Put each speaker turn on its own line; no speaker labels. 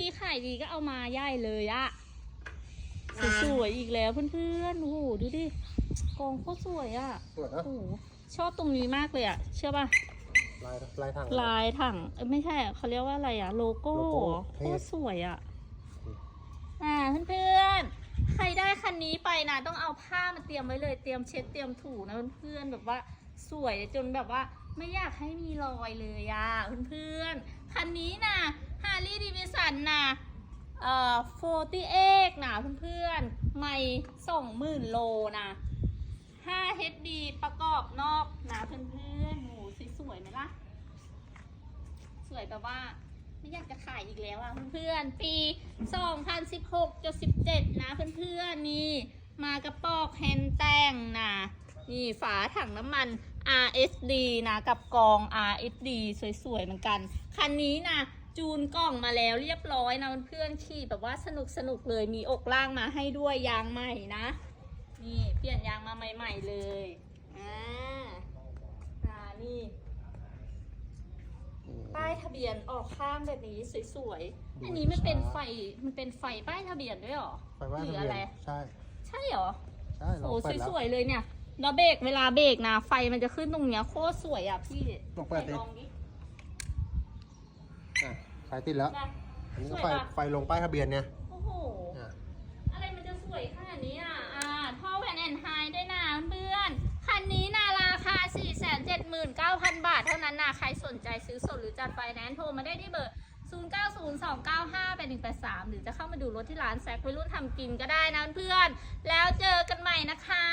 นี้ขายดีก็เอามาย่ายเลยอะสวยๆอีกแล้วเพื่อนๆโอ้โหดูดิกองโคตรสวยอะ
สวย
โอ้
นะ
โหชอบตรงนี้มากเลยอะเชื่อป่ะ
ลายลายทาง
ลายถังเอ้ยไม่ใช่อะเขาเรียกว่าอะไรอะโลโก้
โลโก้
โค
เท่
ตรสวยอะอ่าเพื่อนๆใครได้คันนี้ไปนะต้องเอาผ้ามาเตรียมไว้เลยเตรียมเช็ดเตรียมถูนะเพื่อนๆแบบว่าสวยจนแบบว่าไม่อยากให้มีรอยเลยอะเพื่อนๆคันนี้นะฮาร์ คันนะเอ่อโฟตีเอ็กนะเพื่อนๆ ไม่สองหมื่นโลนะ5 HD ประกอบนอกนะเพื่อนๆโหสวยๆไหมล่ะ สวยแบบว่าไม่อยากจะขายอีกแล้วอะเพื่อนๆ ปี 2016จะ17 นะเพื่อนๆ นี่ มากระปอกแฮนด์แต่งนะนี่ฝาถังน้ำมัน RSD นะ กับกอง RSD สวยๆ เหมือนกัน คันนี้นะ จูนกล่องมาแล้วเรียบร้อยนะเพื่อนๆขี่แบบว่าสนุกๆเลยมีอกล่างมาให้ด้วยยางใหม่นะ นี่เปลี่ยนยางมาใหม่ ๆ เลยอ่าอ่านี่ป้ายทะเบียนออกข้างแบบนี้สวยๆอันนี้มันเป็นไฟมันเป็นไฟป้ายทะเบียนด้วยเหรอ
ไฟว่า
หรื
ทะ
อ
เบีย
อะไร
นใช่
ใช่เหรอ
ใช่เรา
โอ้
เปิดแล้ว
สวยๆเลยเนี่ยแล้วเบรกเวลาเบรกนะไฟมันจะขึ้นตรงเนี้ยโคตรสวยอะพี่
ลองเปิดดิ
ไหนลองดิ
อะไฟติดแล้ว
ได้
อันนี้
ส
ก็
วย
ไฟ
ปะ
ไฟลงป้ายทะเบียนเนี่ย
โอ้โห
อะ
อะไรมันจะสวยขนาดนี้อะ อ่า ท่อแวนแอนไฮด้วยนะเพื่อน คันนี้นะราคา 479,000 บาทเท่านั้นนะใครสนใจซื้อสดหรือจัดไฟแนนซ์โทรมาได้ที่เบอร์ 0902958183 หรือจะเข้ามาดูรถที่ร้านแซกวัยรุ่นทำกินก็ได้นะเพื่อน แล้วเจอกันใหม่นะคะ